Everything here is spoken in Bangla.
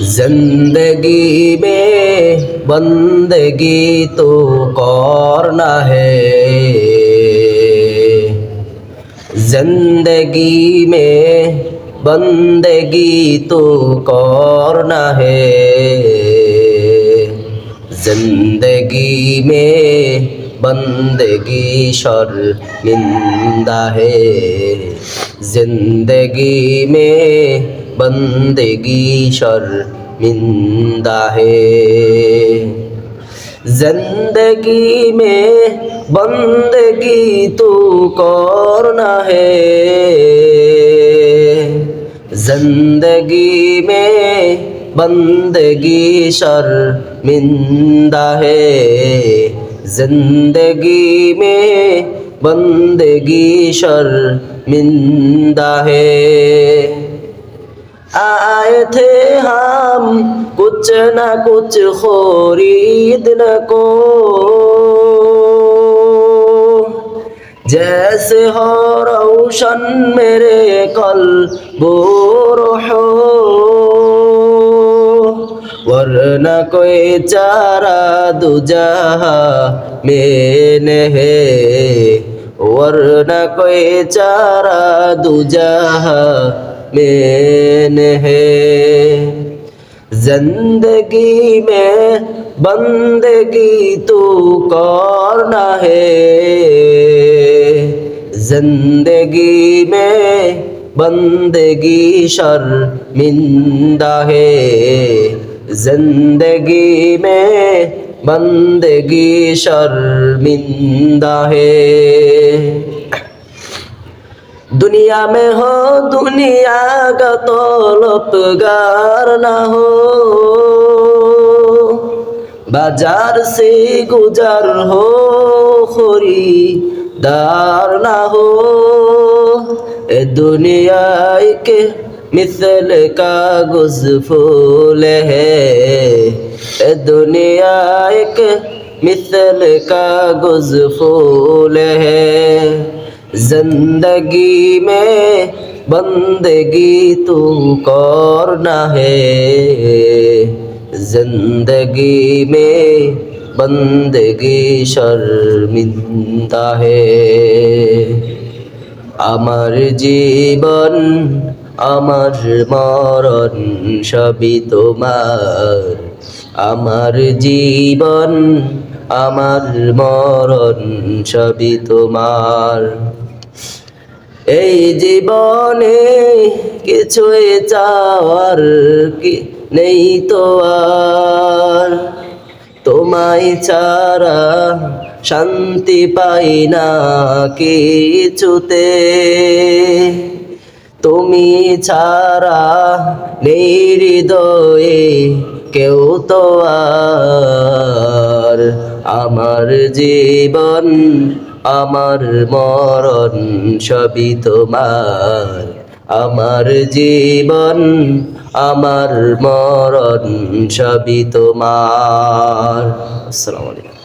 زندگی میں بندگی تو قورنا ہے۔ زندگی میں بندگی تو قورنا ہے۔ زندگی میں بندگی شرمندہ ہے۔ زندگی میں بندگی شرمندہ ہے زندگی میں بندگی تو کرنا ہے زندگی میں بندگی شرمندہ ہے زندگی میں بندگی شرمندہ ہے आए थे हम कुछ न कुछ खरीदने को जैसे हो रोशन मेरे कल बोर हो वरना कोई चारा दूजा मैंने है वरना कोई चारा दूजा مین ہے۔ زندگی میں بندگی تو کرنا ہے۔ زندگی میں بندگی شرمندہ ہے۔ زندگی میں بندگی شرمندہ ہے۔ दुनिया में हो दुनिया का तलबगार ना हो बाजार से गुजर हो खरीदार ना हो ए दुनिया के मिसल कागज फूल है ए दुनिया एक मिसल कागज फूल है जिंदगी में बंदगी तू करना है जिंदगी में बंदगी शर्मिंदा है আমার জীবন আমার মরণ সবই তোমার আমার জীবন আমার মরণ সবই তোমার এই জীবনে কিছুই চাওয়ার কি নেই তো আর? তোমায় ছাড়া শান্তি পাই না কিছুতে। তুমি ছাড়া নেই হৃদয়ে কেউ তো আর। আমার জীবন আমার মরণ সবই তোমার। আমার জীবন আমার মরণ সবই তোমার। আসসালামু আলাইকুম।